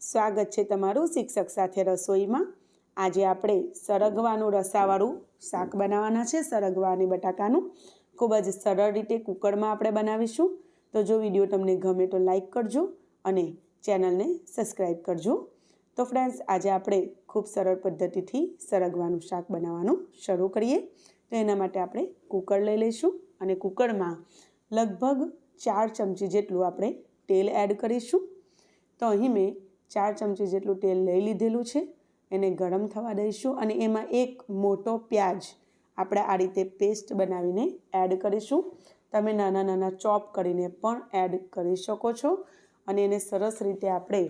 સ્વાગત છે તમારું શિક્ષક સાથે રસોઈમાં. આજે આપણે સરગવાનું રસાવાળું શાક બનાવવાના છે, સરગવા અને બટાકાનું. ખૂબ જ સરળ રીતે કુકરમાં આપણે બનાવીશું. તો જો વીડિયો તમને ગમે તો લાઈક કરજો અને ચેનલને સબસ્ક્રાઈબ કરજો. તો ફ્રેન્ડ્સ, આજે આપણે ખૂબ સરળ પદ્ધતિથી સરગવાનું શાક બનાવવાનું શરૂ કરીએ. તો એના માટે આપણે કુકર લઈ લઈશું અને કુકરમાં લગભગ ચાર ચમચી જેટલું આપણે તેલ એડ કરીશું. તો અહીં મેં ચાર ચમચી જેટલું તેલ લઈ લીધેલું છે. એને ગરમ થવા દઈશું અને એમાં એક મોટો પ્યાજ આપણે આ રીતે પેસ્ટ બનાવીને એડ કરીશું. તમે નાના નાના ચોપ કરીને પણ એડ કરી શકો છો અને એને સરસ રીતે આપણે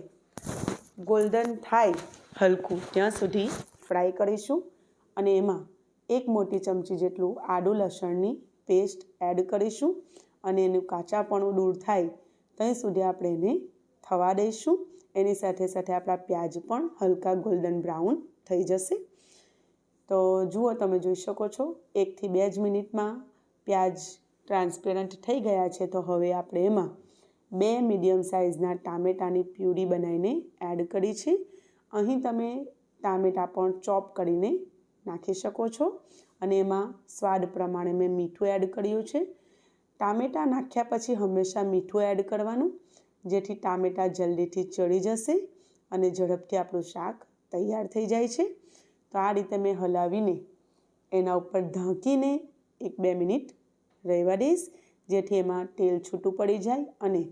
ગોલ્ડન થાય હલકું ત્યાં સુધી ફ્રાય કરીશું અને એમાં એક મોટી ચમચી જેટલું આદુ લસણની પેસ્ટ એડ કરીશું અને એનું કાચાપણું દૂર થાય ત્યાં સુધી આપણે એને થવા દઈશું. એની સાથે સાથે આપણા પ્યાજ પણ હલકા ગોલ્ડન બ્રાઉન થઈ જશે. તો જુઓ તમે જોઈ શકો છો, એકથી બે જ મિનિટમાં પ્યાજ ટ્રાન્સપેરન્ટ થઈ ગયા છે. તો હવે આપણે એમાં બે મીડિયમ સાઇઝના ટામેટાની પ્યુરી બનાવીને એડ કરી છે. અહીં તમે ટામેટાં પણ ચોપ કરીને નાખી શકો છો અને એમાં સ્વાદ પ્રમાણે મેં મીઠું એડ કર્યું છે. ટામેટાં નાખ્યા પછી હંમેશા મીઠું એડ કરવાનું. જેથી ટામેટાં જલ્દીથી ચડી જશે અને ઝડપથી આપણું શાક તૈયાર થઈ જાય છે. તો આ રીતે મેં હલાવીને એના ઉપર ઢાંકીને એક બે મિનિટ રહેવા દઈશ, જેથી એમાં તેલ છૂટું પડી જાય અને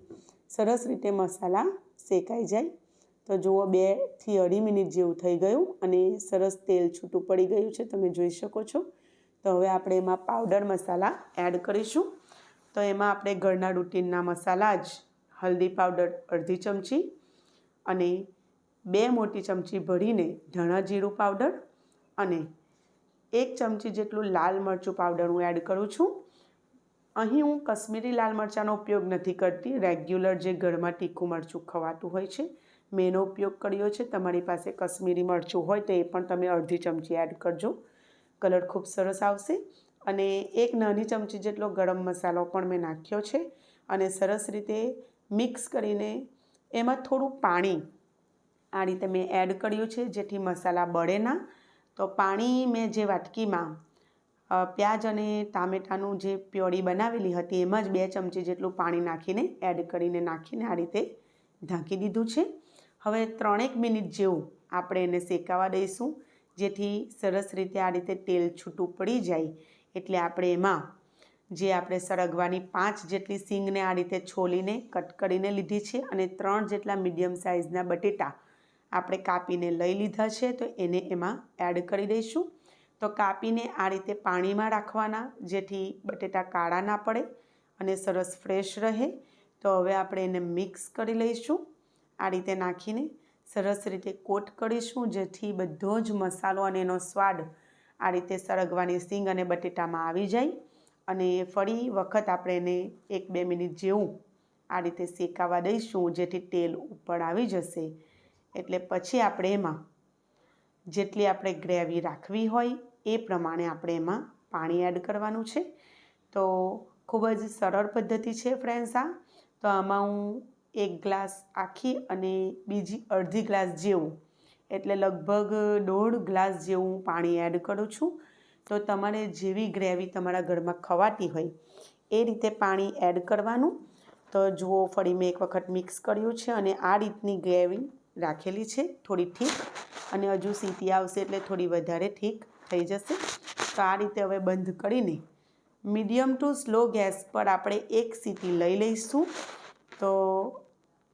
સરસ રીતે મસાલા શેકાઈ જાય. તો જુઓ બેથી અઢી મિનિટ જેવું થઈ ગયું અને સરસ તેલ છૂટું પડી ગયું છે, તમે જોઈ શકો છો. તો હવે આપણે એમાં પાવડર મસાલા એડ કરીશું. તો એમાં આપણે ઘરના રૂટીનના મસાલા જ હલ્દી પાવડર અડધી ચમચી અને બે મોટી ચમચી ભરીને ધાણા જીરું પાવડર અને એક ચમચી જેટલું લાલ મરચું પાવડર હું એડ કરું છું. અહીં હું કશ્મીરી લાલ મરચાંનો ઉપયોગ નથી કરતી. રેગ્યુલર જે ઘરમાં તીખું મરચું ખવાતું હોય છે, મેં એનો ઉપયોગ કર્યો છે. તમારી પાસે કશ્મીરી મરચું હોય તો એ પણ તમે અડધી ચમચી એડ કરજો. કલર ખૂબ સરસ આવશે અને એક નાની ચમચી જેટલો ગરમ મસાલો પણ મેં નાખ્યો છે અને સરસ રીતે મિક્સ કરીને એમાં થોડું પાણી આ રીતે મેં એડ કર્યું છે, જેથી મસાલા બળે ના. તો પાણી મેં જે વાટકીમાં પ્યાજ અને ટામેટાનું જે પ્યોરી બનાવેલી હતી, એમાં જ બે ચમચી જેટલું પાણી નાખીને એડ કરીને નાખીને આ રીતે ઢાંકી દીધું છે. હવે ત્રણેક મિનિટ જેવું આપણે એને શેકાવા દઈશું, જેથી સરસ રીતે આ રીતે તેલ છૂટું પડી જાય. એટલે આપણે એમાં જે આપણે સળગવાની પાંચ જેટલી સિંગને આ રીતે છોલીને, કટ કરીને લીધી છે અને ત્રણ જેટલા મીડિયમ સાઇઝના બટેટા આપણે કાપીને લઈ લીધા છે, તો એને એમાં એડ કરી દઈશું. તો કાપીને આ રીતે પાણીમાં રાખવાના, જેથી બટેટા કાળા ના પડે અને સરસ ફ્રેશ રહે. તો હવે આપણે એને મિક્સ કરી લઈશું. આ રીતે નાખીને સરસ રીતે કોટ કરીશું, જેથી બધો જ મસાલો અને એનો સ્વાદ આ રીતે સરગવાની સિંગ અને બટેટામાં આવી જાય. અને ફરી વખત આપણે એને એક બે મિનિટ જેવું આ રીતે શેકાવા દઈશું, જેથી તેલ ઉપર આવી જશે. એટલે પછી આપણે એમાં જેટલી આપણે ગ્રેવી રાખવી હોય એ પ્રમાણે આપણે એમાં પાણી એડ કરવાનું છે. તો ખૂબ જ સરળ પદ્ધતિ છે ફ્રેન્ડ્સ આ. તો આમાં હું એક ગ્લાસ આખી અને બીજી અડધી ગ્લાસ જેવું, એટલે લગભગ દોઢ ગ્લાસ જેવું પાણી એડ કરું છું. તો તમારે જેવી ગ્રેવી તમારા ઘરમાં ખવાતી હોય, એ રીતે પાણી એડ કરવાનું. તો જુઓ, ફરી મેં એક વખત મિક્સ કર્યું છે અને આ રીતની ગ્રેવી રાખેલી છે, થોડી ઠીક. અને હજુ સીટી આવશે એટલે થોડી વધારે ઠીક થઈ જશે. તો આ રીતે હવે બંધ કરીને મીડિયમ ટુ સ્લો ગેસ પર આપણે એક સીટી લઈ લઈશું. તો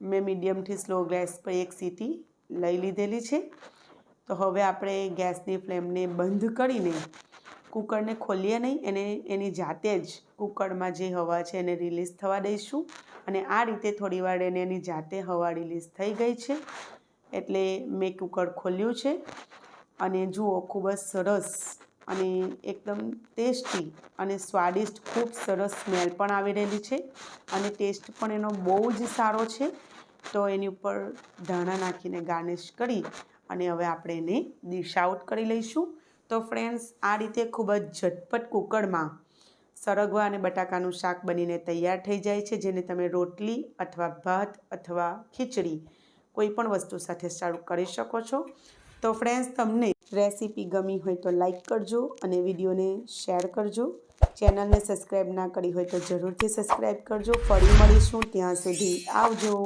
મેં મીડિયમથી સ્લો ગેસ પર એક સીટી લઈ લીધેલી છે. તો હવે આપણે ગેસની ફ્લેમને બંધ કરીને કુકરને ખોલીએ નહીં, એને, એની જાતે જ કુકરમાં જે હવા છે એને રિલીઝ થવા દઈશું. અને આ રીતે થોડીવાર એને એની જાતે હવા રિલીઝ થઈ ગઈ છે, એટલે મેં કુકર ખોલ્યું છે. અને જુઓ, ખૂબ જ સરસ અને એકદમ ટેસ્ટી અને સ્વાદિષ્ટ, ખૂબ સરસ સ્મેલ પણ આવી રહેલી છે. અને ટેસ્ટ પણ એનો બહુ જ સારો છે. તો એની ઉપર ધાણા નાખીને ગાર્નિશ કરી અને હવે આપણે એને ડિશ આઉટ કરી લઈશું. તો ફ્રેન્ડ્સ, આ રીતે ખૂબ જ ઝટપટ કુકરમાં સરગવા અને બટાકાનું શાક બનીને તૈયાર થઈ જાય છે, જેને તમે રોટલી અથવા ભાત અથવા ખીચડી કોઈ પણ વસ્તુ સાથે ચાલુ કરી શકો છો. તો ફ્રેન્ડ્સ, તમને રેસીપી ગમી હોય તો લાઈક કરજો અને વિડીયોને શેર કરજો. ચેનલને સબસ્ક્રાઈબ ના કરી હોય તો જરૂરથી સબસ્ક્રાઈબ કરજો. ફરી મળીશું ત્યાં સુધી આવજો.